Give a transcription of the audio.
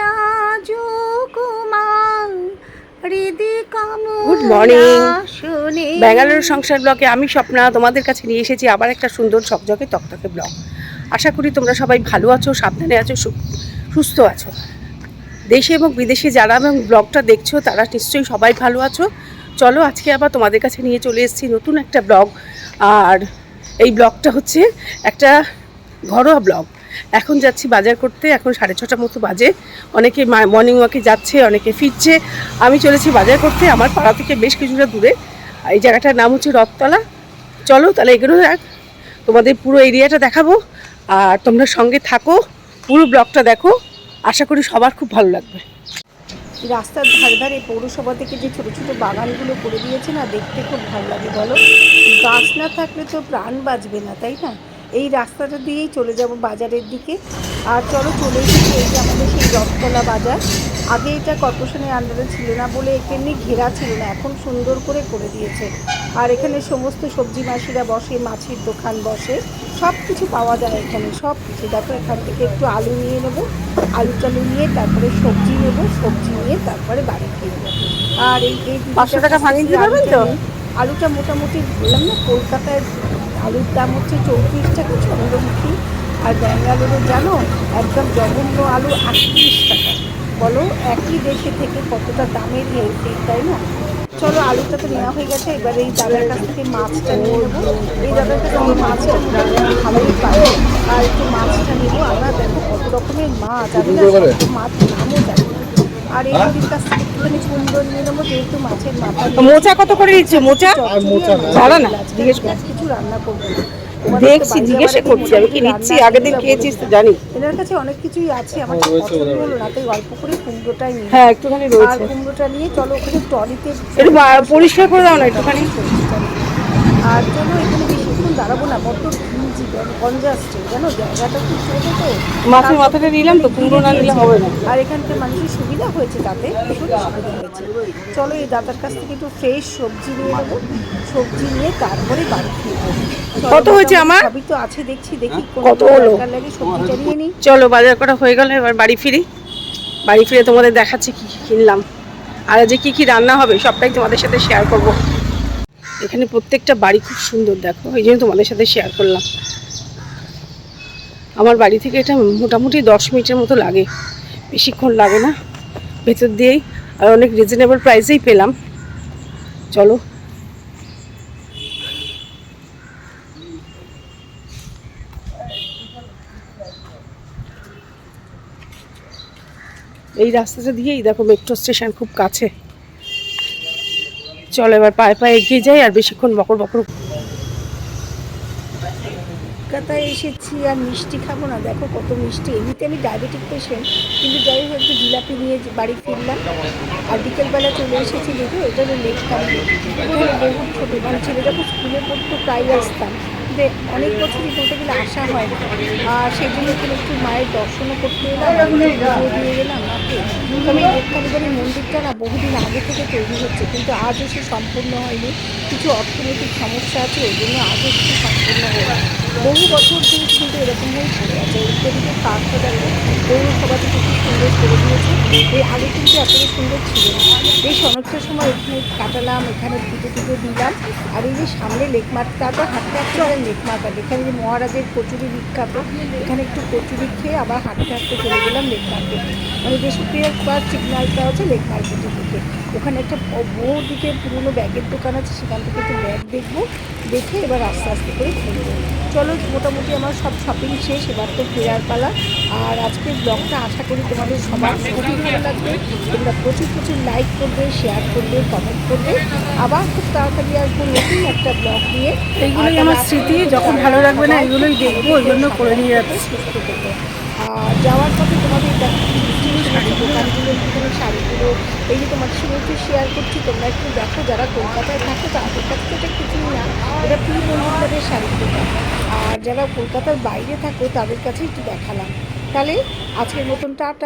রাজকুমার Good morning. Bangalore সংসার ব্লকে আমি স্বপ্না তোমাদের কাছে নিয়ে এসেছি আবার একটা সুন্দর ঝকঝকে তকতকে ব্লগ। আশা করি তোমরা সবাই ভালো আছো সাবধানে আছো সুস্থ আছো। দেশে এবং বিদেশে যারা এবং ব্লগটা দেখছ তারা নিশ্চয়ই সবাই ভালো আছো। চলো আজকে আবার তোমাদের কাছে নিয়ে চলে এসেছি নতুন একটা ব্লগ। আর এই ব্লগটা হচ্ছে একটা ঘরোয়া ব্লগ। এখন যাচ্ছি বাজার করতে, এখন সাড়ে ছটার মতো বাজে। অনেকে মর্নিং ওয়াকে যাচ্ছে, অনেকে ফিরছে। আমি চলেছি বাজার করতে, আমার পাড়া থেকে বেশ কিছুটা দূরে। এই জায়গাটার নাম হচ্ছে রথতলা। চলো তাহলে এগুলো দেখ তোমাদের পুরো এরিয়াটা দেখাবো। আর তোমরা সঙ্গে থাকো, পুরো ব্লগটা দেখো। আশা করি সবার খুব ভালো লাগবে। রাস্তার ধারে ধারে পৌরসভা থেকে যে ছোট ছোট বাগানগুলো করে দিয়েছে না, দেখতে খুব ভালো লাগে বলো। গাছ না থাকলে তো প্রাণ বাঁচবে না, তাই না? এই রাস্তাটা দিয়েই চলে যাব বাজারের দিকে। আর চলো চলে এসেছি এই যে আমাদের সেই রথতলা বাজার। আগে এটা কর্পোরেশনের আন্ডারে ছিল না বলে এখানে ঘেরা ছিল না এখন সুন্দর করে করে দিয়েছে। আর এখানে সমস্ত সবজি মাসিরা বসে মাছের দোকান বসে সব কিছু পাওয়া যায় এখানে সব কিছু দেখো এখান থেকে একটু আলু নিয়ে নেব আলু টালু নিয়ে তারপরে সবজি নেব সবজি নিয়ে তারপরে বাড়ি খেয়ে ফিরবো। আর এই পাঁচশো টাকা ভাঙিয়ে দিতে পারবেন তো? আলুটা আলুটা মোটামুটি বললাম না কলকাতায় আলুর দাম হচ্ছে চৌত্রিশ টাকা চন্দ্রমুখী। আর ব্যাঙ্গালোরে জানো একদম জঘন্য আলু আটত্রিশ টাকা। বলো একই দেশে থেকে কতটা দামের হেলথ তাই না? চলো আলুটা তো নেওয়া হয়ে গেছে এবার এই দাদার কাছ থেকে মাছটা নিয়ে নেব। এই দাদার কাছে আমি মাছটা ভালোই পাই আর একটু মাছটা নেব আমরা দেখো কত রকমের মাছ আমি মাছ নামও জানি আর এই দিদির কাছ থেকে একটুখানি সুন্দর নিয়ে নেব যেহেতু মাছের মাথা মোচা কত করে দিচ্ছে? মোচা? জানা না, জিজ্ঞেস কর। কিছু রান্না করব না। দেখছি জিজ্ঞাসা করছি। আমি কি নিচ্ছি? আগের দিন খেয়েছিস তো। জানি। এনার কাছে অনেক কিছুই আছে। আমার খুব পছন্দ হলো না তাই অল্প করে কুমড়োটাই নিই। হ্যাঁ একটুখানি আর রয়েছে কুমড়োটা নিয়ে চলো ওখানে ট্রলিতে একটু পরিষ্কার করে দাও না একটুখানি। আর চলো এখানে বেশিক্ষণ দাঁড়াবো না বড্ড ভিড় জানো? জায়গাটা খুব ছোটো তো। মাছের মাথাটা নিলাম তো কুমড়ো না নিলে হবে না। আর এখানকার মানুষের সুবিধা হয়েছে তাতে সুবিধা হয়েছে। চলো এই দাদার কাছ থেকে একটু ফ্রেশ সবজি নিয়ে নেব। সবজি নিয়ে তারপরে বাড়ি ফিরবো। কত হয়েছে আমার? সবই তো আছে দেখছি দেখি কত কোনটা হলো? সবজিটা নিয়ে নিই। চলো বাজার করা হয়ে গেল এবার বাড়ি ফিরি। বাড়ি ফিরে তোমাদের দেখাচ্ছি কি কি কিনলাম। আর যে কি কি রান্না হবে সবটাই তোমাদের সাথে শেয়ার করব। এখানে প্রত্যেকটা বাড়ি খুব সুন্দর, দেখো। এই জন্য তোমাদের সাথে শেয়ার করলাম। আমার বাড়ি থেকে এটা মোটামুটি দশ মিনিটের মতো লাগে। বেশিক্ষণ লাগে না, ভেতর দিয়েই। আর অনেক রিজনেবল প্রাইসেই পেলাম। চলো। এই রাস্তাটা দিয়েই দেখো মেট্রো স্টেশন খুব কাছে। চলো, এবার পায়ে পায়ে এগিয়ে যাই আর বেশিক্ষণ বকর বকর কলকাতায় এসেছি আর মিষ্টি খাব না। দেখো কত মিষ্টি। এমনিতে আমি ডায়াবেটিক পেশেন্ট কিন্তু যাই হোক একটু জিলাপি নিয়ে বাড়ি ফিরলাম। আর বিকেলবেলা চলে এসেছি দেখো, এটা হলো লেক বহু ছোটো মানে ছেলে। খুব স্কুলে পড়তো, প্রায় আসতাম। অনেক বছরই বলতে গেলে আসা হয় না। আর সেই জন্য একটু মায়ের দর্শনও করতে এলাম দিয়ে গেলাম মাকে তবে এই মন্দিরটা না বহুদিন আগে থেকে তৈরি হচ্ছে, কিন্তু আজও সে সম্পূর্ণ হয়নি। কিছু অর্থনৈতিক সমস্যা আছে, ওই জন্য আজও সে সম্পূর্ণ হয়নি। বহু বছর ধরে কিন্তু এরকমই পড়ে আছে। এদিকে পার্কটা দেখো, পৌরসভা থেকে খুব সুন্দর করে দিয়েছে। এই আগে কিন্তু এতটা সুন্দর ছিল না। এই অনেকটা সময় এখানে কাটালাম, এখানে পুজো টুজো দিলাম, আর এই যে সামনে লেকমার্ট তারপর হাঁটতে হাঁটতে আবার লেকমার্ট আর এখানে যে মহারাজের কচুরি বিখ্যাত, এখানে একটু কচুরি খেয়ে আবার হাঁটতে হাঁটতে চলে গেলাম লেক মার্কেট মানে দেশপ্রিয় পার সিগনালটা আছে লেক মার্কেটের দিকে ওখানে একটা বহু দিকে পুরনো ব্যাগের দোকান আছে, সেখান থেকে একটু ব্যাগ দেখব, দেখে এবার আস্তে আস্তে করে ফিরবো চলো মোটামুটি আমার সব শপিং শেষ এবার তো ফেরার পালা। আর আজকের ব্লগটা আশা করি তোমাদের সবার খুবই ভালো লাগবে। তোমরা প্রচুর প্রচুর লাইক করবে শেয়ার করবে কমেন্ট করবে। আবার খুব তাড়াতাড়ি আসব নতুন একটা ব্লগ নিয়ে। এইগুলোই আমার স্মৃতি, যখন ভালো লাগবে না, এগুলোই দেখব, ওই জন্য করে নিয়ে যাচ্ছি। আর যাওয়ার পথে তোমাদের দোকানগুলো শাড়িগুলো। এই যে তোমাদের সঙ্গে একটু শেয়ার করছি তোমরা একটু দেখো যারা কলকাতায় থাকো তাদের কাছ থেকে না এটা প্রি মন্দিরদের শাড়ির দোকান আর যারা কলকাতার বাইরে থাকো, তাদের কাছে একটু দেখালাম। তাহলে আজকের মতন টাটা।